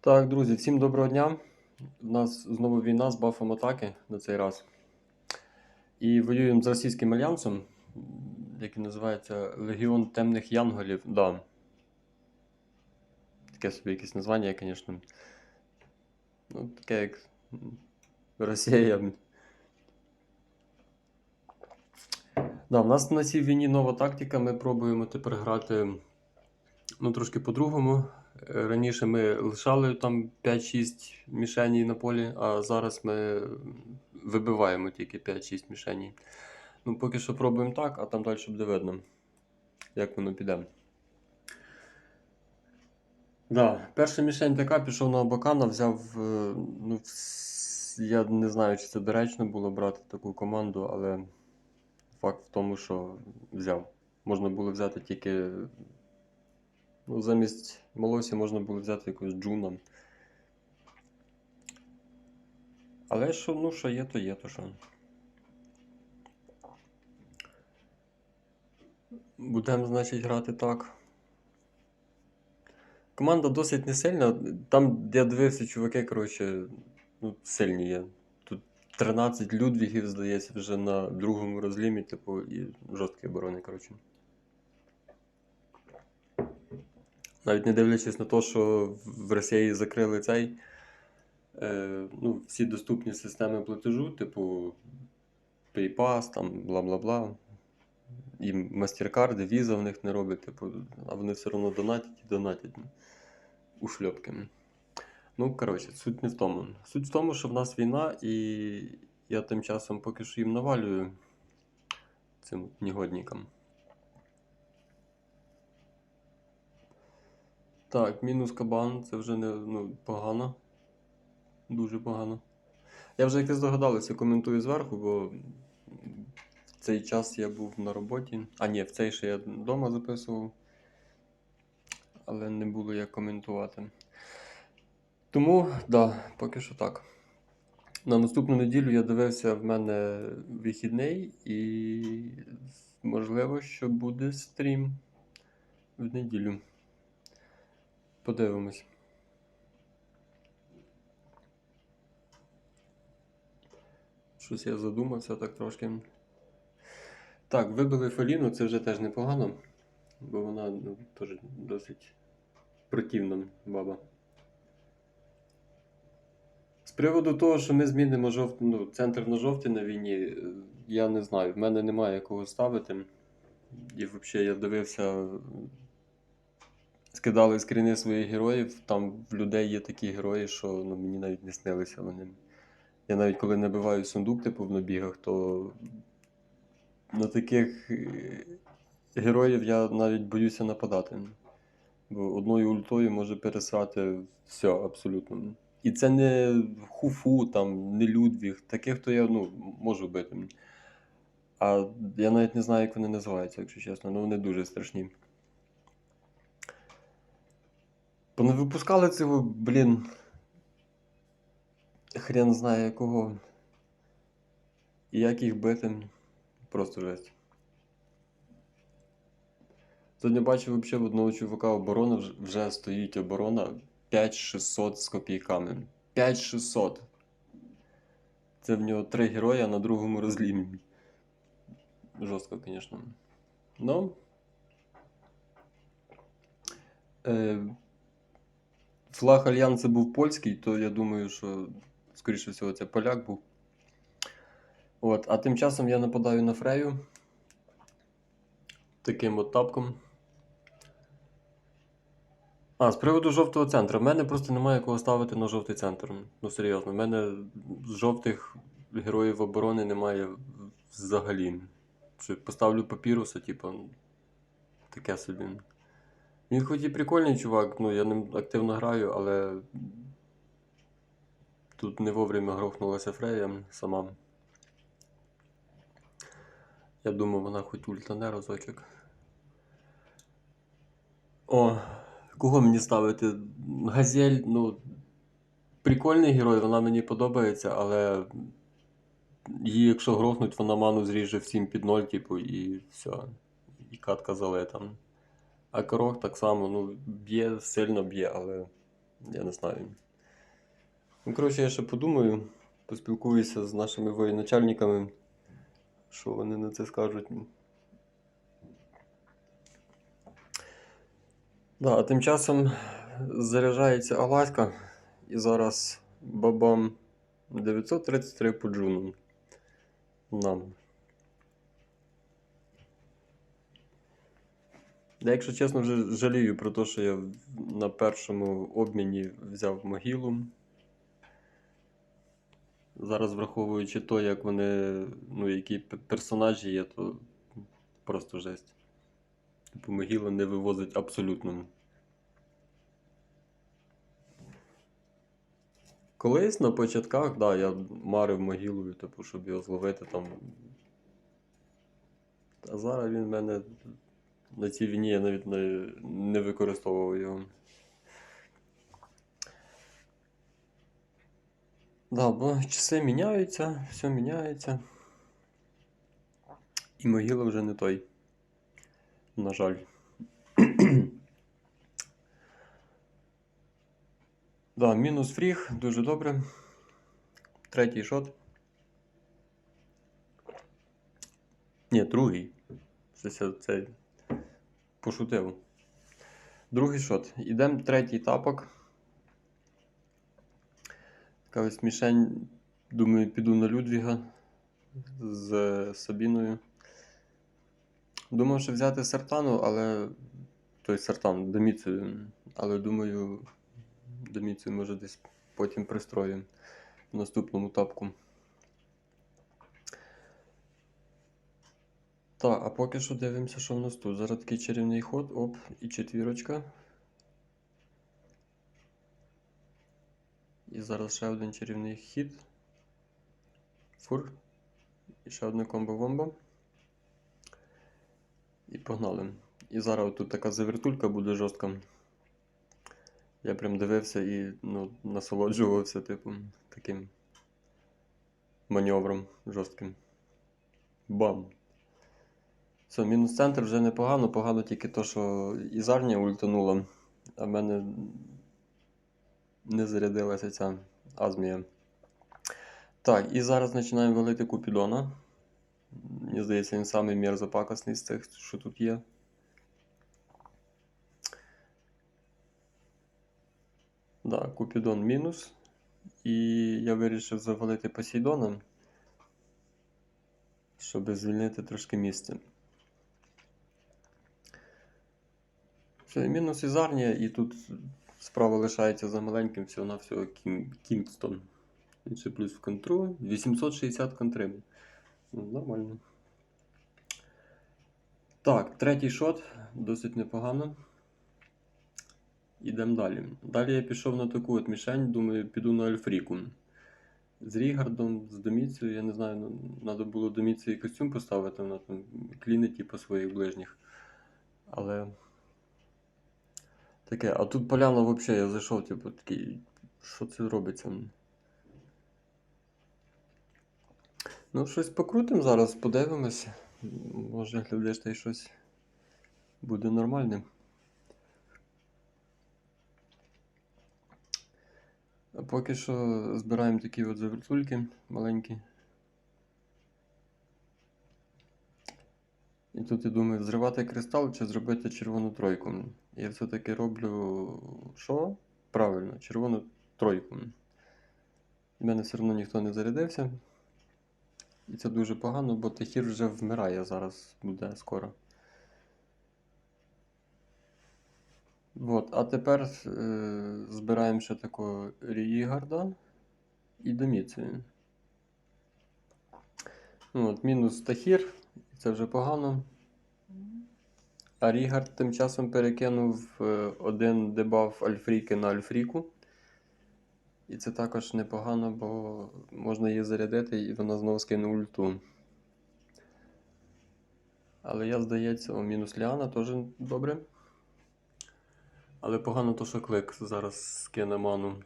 Так, друзі, всім доброго дня. У нас знову війна з бафом атаки на цей раз. І воюємо з російським альянсом, який називається Легіон Темних Янголів. Да. Таке собі якесь названня, звісно. Ну, таке як Росія. Да, у нас на цій війні нова тактика. Ми пробуємо тепер грати ну, трошки по-другому. Раніше ми лишали там 5-6 мішеній на полі, а зараз ми вибиваємо тільки 5-6 мішеній. Ну, поки що пробуємо так, а там далі буде видно, як воно піде. Да, перша мішень така, пішов на Абакана, взяв. е, Ну, я не знаю, чи це доречно було брати таку команду, але факт в тому, що взяв. Можна було взяти тільки. Ну, замість Молосі можна було взяти якогось Джуна. Але що, ну, що є, то є, то що. Будемо, значить, грати так. Команда досить не сильна. Там, де я дивився, чуваки, коротше, ну, сильні є. Тут 13 Людвігів, здається, вже на другому розлімі, типу, і жорсткі оборони, коротше. Навіть не дивлячись на те, що в Росії закрили цей, е, ну, всі доступні системи платежу, типу PayPass, там, бла-бла-бла. І мастеркарди, віза в них не робить, типу, а вони все одно донатять і донатять у шльопки. Ну, коротше, суть не в тому. Суть в тому, що в нас війна, і я тим часом поки що їм навалюю цим негодникам. Так, мінус кабан, це вже не ну, погано. Дуже погано. Я вже як ви коментую зверху, бо в цей час я був на роботі. А ні, в цей ще я вдома записував. Але не було як коментувати. Тому, да, поки що так. На наступну неділю я дивився в мене вихідний і можливо, що буде стрім в неділю. Подивимось. Щось я задумався так трошки. Так, вибили Феліну, це вже теж непогано, бо вона ну, теж досить противна баба. З приводу того, що ми змінимо жовт... ну, центр на жовті на війні, я не знаю. В мене немає кого ставити. І взагалі я дивився, скидали скріни своїх героїв. Там в людей є такі герої, що ну, мені навіть не снилися вони. Я навіть коли набиваю сундук, типу в набігах, то на таких е, героїв я навіть боюся нападати. Бо одною ультою може пересрати все абсолютно. І це не хуфу, там, не Людвіг, таких, то я ну, можу бити. А я навіть не знаю, як вони називаються, якщо чесно, ну вони дуже страшні. Вони випускали цього, блін. Хрен знає якого. І як їх бити. Просто жесть. Сьогодні бачив взагалі в одного чувака оборона вже- вже стоїть оборона 5600 з копійками. 5600. Це в нього три героя на другому розлімі. Жорстко, звісно. Ну. Е, флаг Альянсу був польський, то я думаю, що, скоріше всього, це поляк був. От, а тим часом я нападаю на Фрею. Таким от тапком. А, з приводу жовтого центру. В мене просто немає кого ставити на жовтий центр. Ну, серйозно, в мене жовтих героїв оборони немає взагалі. Чи поставлю папіруса, типу, таке собі. Він хоч і прикольний чувак, ну я ним активно граю, але тут не вовремя грохнулася Фрея сама. Я думав, вона хоч ультане разочок. О, кого мені ставити? Газель, ну. Прикольний герой, вона мені подобається, але її, якщо грохнуть, вона ману зріже всім під ноль, типу, і все. І катка залета. А корох так само, ну, б'є, сильно б'є, але Я не знаю. Ну, коротше, я ще подумаю, поспілкуюся з нашими воєначальниками, що вони на це скажуть. Да, а тим часом заряджається Аляска і зараз бабам 933 по джуну. Нам. Я, якщо чесно, вже жалію про те, що я на першому обміні взяв могилу. Зараз, враховуючи то, як вони, ну, які персонажі є, то просто жесть. Типу, могила не вивозить абсолютно. Колись на початках, да, я марив могилою, типу, щоб його зловити там. А зараз він в мене на цій війні я навіть не, не використовував його. Да, бо часи міняються, все міняється. І могила вже не той. На жаль. да, мінус фріг, дуже добре. Третій шот. Ні, другий. Щось я це пошутив. Другий шот. Ідемо третій тапок. Така ось мішень. Думаю, піду на Людвіга з Сабіною. Думав, що взяти сартану, але. Той сартан, доміцію. Але думаю, доміцію може десь потім пристрою в наступному тапку. Так, а поки що дивимося, що в нас тут. Зараз такий чарівний ход, оп, і четвірочка. І зараз ще один чарівний хід. Фур. І ще одне комбо-вомбо. І погнали. І зараз тут така завертулька буде жорстка. Я прям дивився і ну, насолоджувався, типу, таким маневром жорстким. Бам! Все, мінус центр вже непогано, погано тільки то, що Ізарня ультанула, а в мене не зарядилася ця азмія. Так, і зараз починаємо валити Купідона. Мені здається, він самий мерзопакосний з цих, що тут є. Да, Купідон мінус. І я вирішив завалити Посейдона, щоб звільнити трошки місце. Все, мінус Ізарнія, і тут справа лишається за маленьким всього-навсього Кім, Кінгстон. Він ще плюс в контру. 860 контрим. Ну, нормально. Так, третій шот. Досить непогано. Ідемо далі. Далі я пішов на таку от мішень, думаю, піду на Альфріку. З Рігардом, з Доміцією, я не знаю, ну, треба було Доміції костюм поставити, вона там клінить типу, своїх ближніх. Але. Таке, а тут поляна взагалі, я зайшов, типу, такий, що це робиться? Ну, щось покрутимо зараз, подивимось. Може, глядиш, та й щось буде нормальним. Поки що збираємо такі от завертульки маленькі. Тут я думаю, зривати кристал чи зробити червону тройку. Я все-таки роблю що? Правильно, червону тройку. У мене все одно ніхто не зарядився. І це дуже погано, бо Техір вже вмирає зараз, буде скоро. От, а тепер е, збираємо ще такого Рігарда і Доміцію. Ну, от, мінус Тахір, це вже погано. А Рігард тим часом перекинув е, один дебаф Альфріки на Альфріку. І це також непогано, бо можна її зарядити і вона знову скине ульту. Але я, здається, о, мінус Ліана теж добре. Але погано то, що клик зараз скине ману.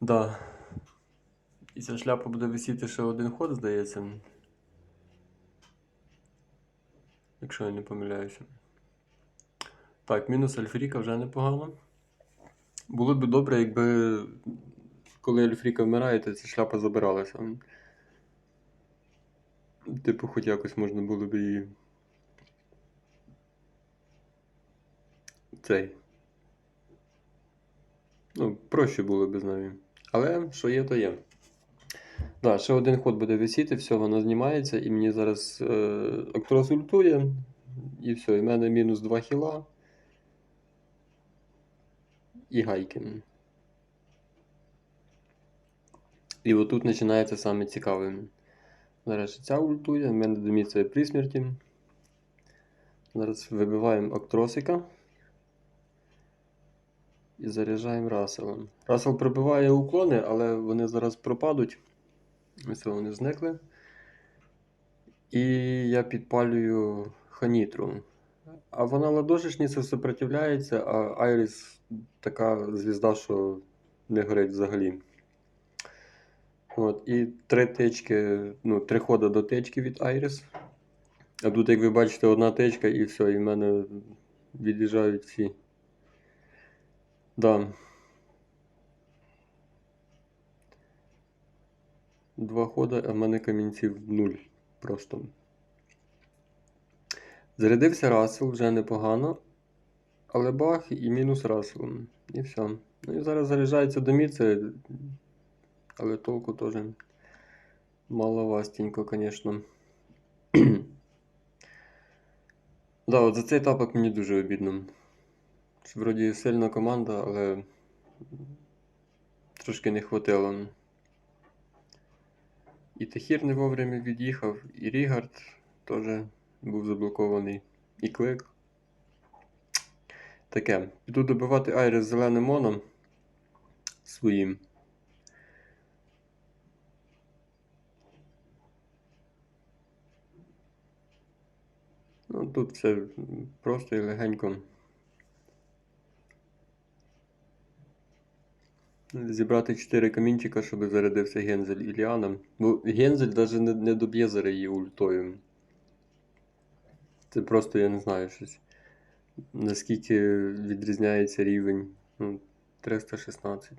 Да. І ця шляпа буде висіти ще один ход, здається. Якщо я не помиляюся. Так, мінус Альфріка вже непогано. Було б добре, якби коли Альфріка вмирає, то ця шляпа забиралася. Типу, хоч якось можна було б її. Цей. Ну, проще було б з нею. Але що є, то є. Да, ще один ход буде висіти, все, воно знімається, і мені зараз е, ультує, і все, і в мене мінус 2 хіла. І гайки. І отут починається саме цікаве. Зараз ця ультує, в мене доміця при смерті. Зараз вибиваємо Актросика. І заряджаємо Расселом. Рассел пробиває уклони, але вони зараз пропадуть. Ось вони зникли. І я підпалюю Ханітру. А вона ладошечниця сопротивляється, а Айріс така звізда, що не горить взагалі. От, і три тички, ну, три ходи до тички від Айріс. А тут, як ви бачите, одна тичка і все, і в мене від'їжджають всі. Да. Два хода, а в мене камінців нуль. Просто. Зарядився Рассел, вже непогано. Але бах і мінус Рассел. І все. Ну і зараз заряджається до міци. Але толку теж маловастенько, звісно. да, от за цей тапок мені дуже обідно. Вроді сильна команда, але трошки не хватило. І Техір не вовремя від'їхав, і Рігард теж був заблокований. І клик. Таке. Піду добивати Айрес зеленим моном своїм. Ну, тут все просто і легенько. Зібрати 4 камінчика, щоб зарядився Гензель і Ліана. Бо Гензель навіть не, не доб'є зараз її ультою. Це просто я не знаю щось. Наскільки відрізняється рівень. Ну, 316.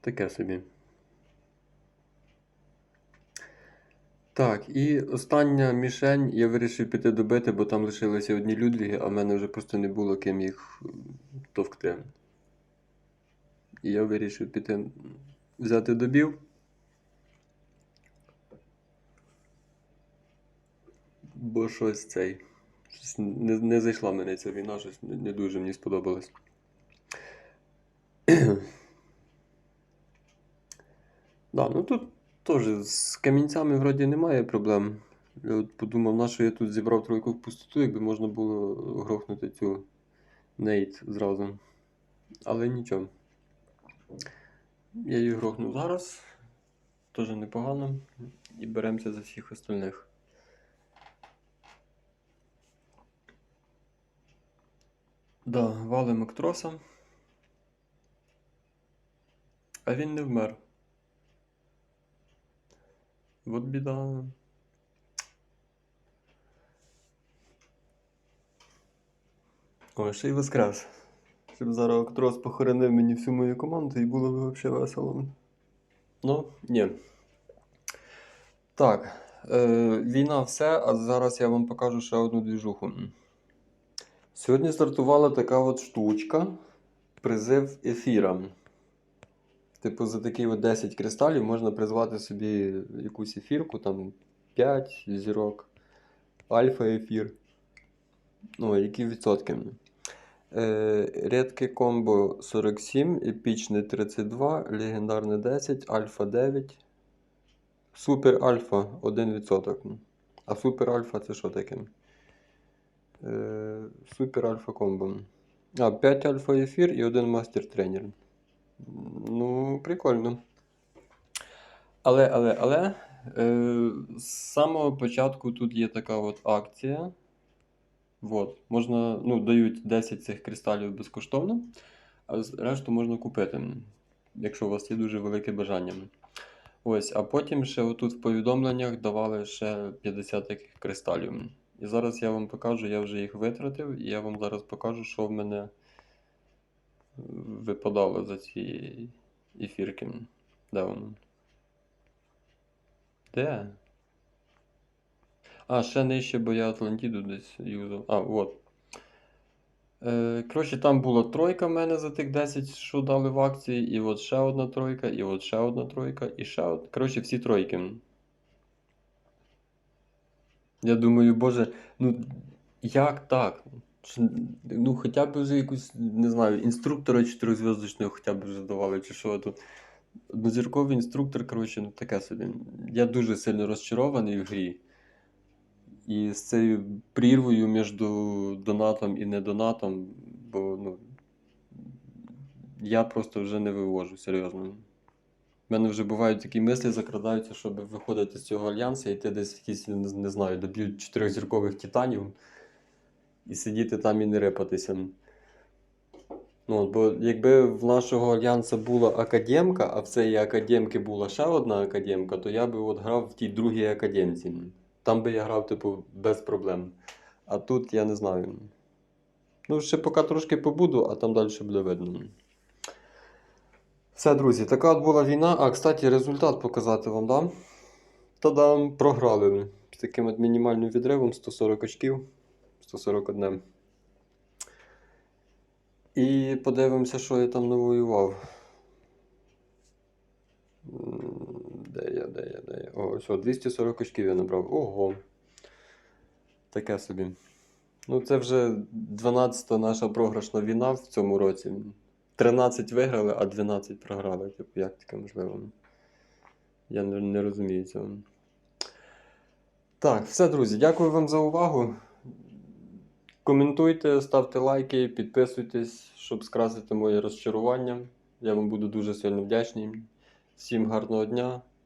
Таке собі. Так, і остання мішень я вирішив піти добити, бо там лишилися одні Людвіги, а в мене вже просто не було ким їх товкти. І я вирішив піти взяти добів. Бо щось цей. Щось не, не зайшла мене ця війна, щось не, не дуже мені сподобалось. да, ну тут теж з камінцями вроді немає проблем. Я от подумав, на що я тут зібрав тройку в пустоту, якби можна було грохнути цю нейт зразу. Але нічого. Я її грохну зараз. Теж непогано. І беремося за всіх остальних. Да, валим Актроса. А він не вмер. От біда. Ой, ще й воскрес. Щоб зараз Актрос похоронив мені всю мою команду і було б взагалі весело. Ну, ні. Так. Е, війна все, а зараз я вам покажу ще одну двіжуху. Сьогодні стартувала така от штучка. Призив ефіра. Типу, за такі от 10 кристалів можна призвати собі якусь ефірку, там 5 зірок, альфа-ефір. Ну, які відсотки. Е, Рідке комбо 47, епічне 32, легендарне 10, альфа 9, супер альфа 1%. А супер альфа це що таке? Е, Супер альфа комбо. А, 5 альфа ефір і 1 мастер тренер. Ну, прикольно. Але, але, але. Е, з самого початку тут є така от акція. Вот. Можна, ну, дають 10 цих кристалів безкоштовно, а решту можна купити, якщо у вас є дуже велике бажання. Ось, а потім ще отут в повідомленнях давали ще 50 таких кристалів. І зараз я вам покажу, я вже їх витратив, і я вам зараз покажу, що в мене е, випадало за ці ефірки. Де воно? Де? А, ще нижче, бо я Атлантіду десь юзав. А, от. Е, коротше, там була тройка в мене за тих 10, що дали в акції, і от ще одна тройка, і от ще одна тройка, і ще одна. Коротше, всі тройки. Я думаю, боже, ну як так? Ну, хоча б вже якусь, не знаю, інструктора чотиризв'язочного хоча б вже давали, чи що тут. Однозірковий інструктор, коротше, ну таке собі. Я дуже сильно розчарований в грі. І з цією прірвою між донатом і недонатом, бо ну, я просто вже не вивожу, серйозно. У мене вже бувають такі мислі закрадаються, щоб виходити з цього альянсу і йти десь якісь, не, знаю, доб'ють чотирьохзіркових титанів і сидіти там і не рипатися. Ну, бо якби в нашого альянсу була академка, а в цієї академки була ще одна академка, то я би от грав в тій другій академці. Там би я грав, типу, без проблем. А тут я не знаю. Ну, ще поки трошки побуду, а там далі буде видно. Все, друзі, така от була війна. А, кстати, результат показати вам дам. Та-дам, програли з таким от мінімальним відривом 140 очків. 141. І подивимося, що я там навоював. Де я, де я, де я? О, ось, 240 очків я набрав. Ого. Таке собі. Ну, це вже 12-та наша програшна війна в цьому році. 13 виграли, а 12 програли. Типу, як таке можливо? Я не, не розумію цього. Так, все, друзі, дякую вам за увагу. Коментуйте, ставте лайки, підписуйтесь, щоб скрасити моє розчарування. Я вам буду дуже сильно вдячний. Всім гарного дня